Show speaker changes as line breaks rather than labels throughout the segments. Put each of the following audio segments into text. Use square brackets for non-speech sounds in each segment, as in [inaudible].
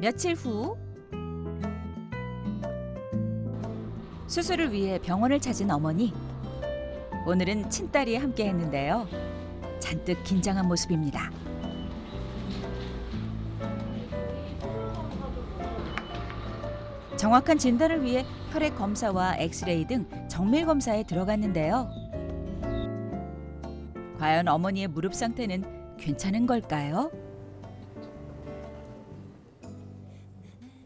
며칠 후 수술을 위해 병원을 찾은 어머니. 오늘은 친딸이 함께 했는데요. 잔뜩 긴장한 모습입니다. 정확한 진단을 위해 혈액 검사와 엑스레이 등 정밀 검사에 들어갔는데요. 과연 어머니의 무릎 상태는 괜찮은 걸까요?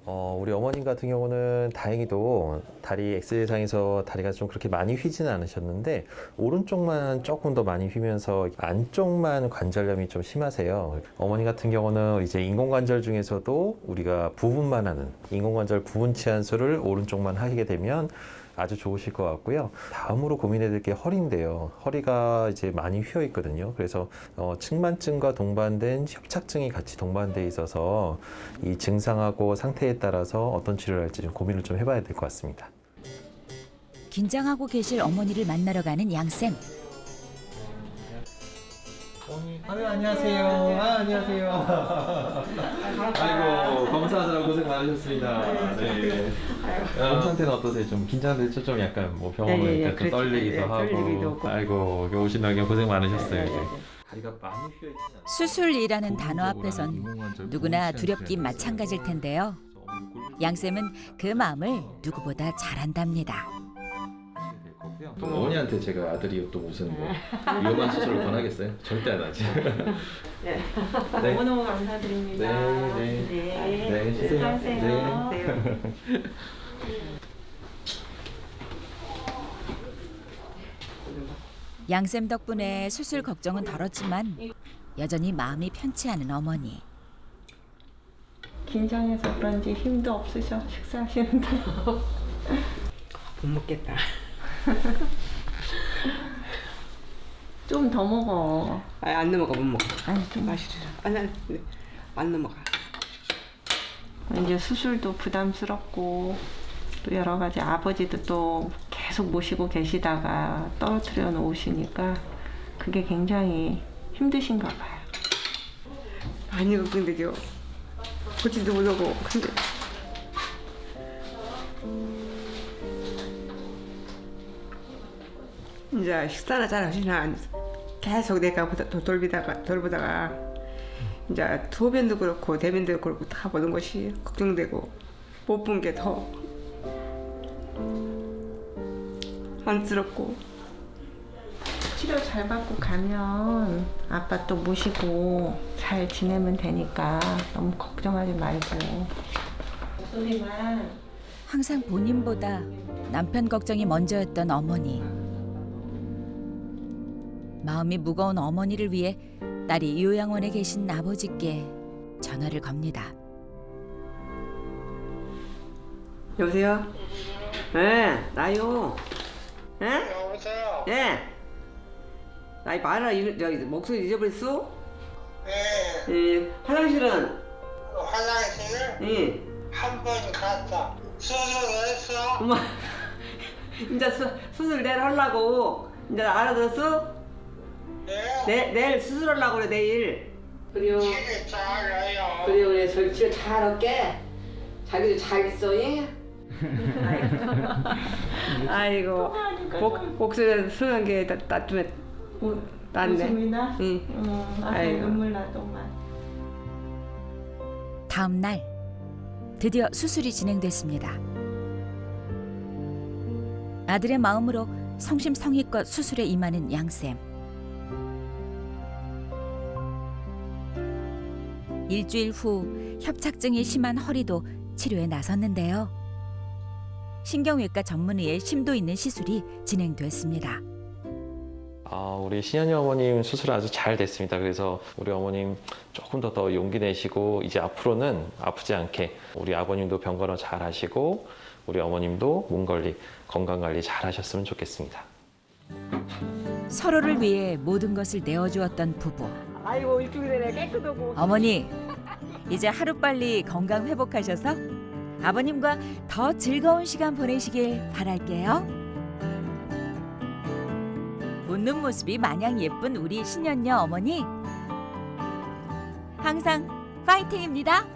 어, 우리 어머님 같은 경우는 다행히도 다리 엑스레이상에서 다리가 좀 그렇게 많이 휘지는 않으셨는데 오른쪽만 조금 더 많이 휘면서 안쪽만 관절염이 좀 심하세요. 어머니 같은 경우는 이제 인공관절 중에서도 우리가 부분만 하는 인공관절 부분 치환술을 오른쪽만 하게 되면 아주 좋으실 것 같고요. 다음으로 고민해야 될게 허리인데요. 허리가 이제 많이 휘어 있거든요. 그래서 어, 측만증과 동반된 협착증이 같이 동반돼 있어서 이 증상하고 상태에 따라서 어떤 치료를 할지 좀 고민을 좀 해봐야 될 것 같습니다.
긴장하고 계실 어머니를 만나러 가는 양쌤.
어머니, 아유 안녕하세요. 아 안녕하세요. [laughs] 아이고 검사하느라 고생 많으셨습니다. 네. 몸 상태는 어떠세요? 좀 긴장됐죠? 좀 약간 뭐 병원
예, 예,
오니까 좀
그렇죠.
떨리기도
예,
하고.
떨리기도 하고.
아이고 여기 오시느라 고생 많으셨어요.
예,
이제. 다리가 많이 휘어 있지 않아요?
수술이라는 단어 앞에선 누구나 두렵긴 마찬가지일 텐데요. 양쌤은 그 마음을 누구보다 잘 안답니다.
어머니한테 제가 아들이 또 무슨 뭐 위험한 수술을 권하겠어요? 절대 안 하지.
네.
네.
너무너무 감사드립니다.
네, 네.
네.
네, 쉬세요.
수고하세요.
네. [laughs]
양쌤 덕분에 수술 걱정은 덜었지만 여전히 마음이 편치 않은 어머니.
긴장해서 그런지 힘도 없으셔 식사하시는데. [laughs]
못 먹겠다. [laughs]
좀 더 먹어.
아, 안 넘어가 못 먹어.
아니 좀
맛있어. 아니, 아니, 네. 안 넘어가.
이제 수술도 부담스럽고 또 여러 가지 아버지도 또 계속 모시고 계시다가 떨어뜨려 놓으시니까 그게 굉장히 힘드신가 봐요.
아니고 근데 저 보지도 못하고 근데 이제 식사나 잘 하시나 계속 내가 돌비다가 돌보다가 이제 소변도 그렇고 대변도 그렇고 다 보는 것이 걱정되고 못 본 게 더 안쓰럽고
치료 잘 받고 가면 아빠 또 모시고 잘 지내면 되니까 너무 걱정하지 말고 소리만
항상 본인보다 남편 걱정이 먼저였던 어머니. 마음이 무거운 어머니를 위해 딸이 요양원에 계신 아버지께 전화를 겁니다.
여보세요? 네, 나요. 예?
여보세요?
예. 나이 말아, 이- 저기 목소리 잊어버렸어?
네,
예, 화장실은?
화장실
예.
한 번 갔다. 수술했어?
엄마, [laughs] 이제 수, 수술 내일 하려고. 이제 알아들었어?
네.
내, 내일 수술하려고 그래, 내일. 그래요.
잘해요.
그래요, 그래. 저 치료 잘할게. 자기도 잘 있어, 예? 아이고, [laughs] 목, 목소리 순한 게 나, 나중에 낫네.
웃음이나
응.
음, 아,
아이고.
눈물 나더만
다음 날 드디어 수술이 진행됐습니다. 아들의 마음으로 성심성의껏 수술에 임하는 양쌤. 일주일 후 협착증이 심한 허리도 치료에 나섰는데요. 신경외과 전문의의 심도 있는 시술이 진행됐습니다.
아, 우리 신현이 어머님 수술 아주 잘 됐습니다. 그래서 우리 어머님 조금 더 더 용기 내시고 이제 앞으로는 아프지 않게 우리 아버님도 병건호 잘 하시고 우리 어머님도 몸 관리, 건강 관리 잘 하셨으면 좋겠습니다.
서로를 위해 모든 것을 내어주었던 부부.
아이고, 일주일 내내 깨끗하고.
어머니, 이제 하루빨리 건강 회복하셔서 아버님과 더 즐거운 시간 보내시길 바랄게요. 웃는 모습이 마냥 예쁜 우리 신현녀 어머니. 항상 파이팅입니다.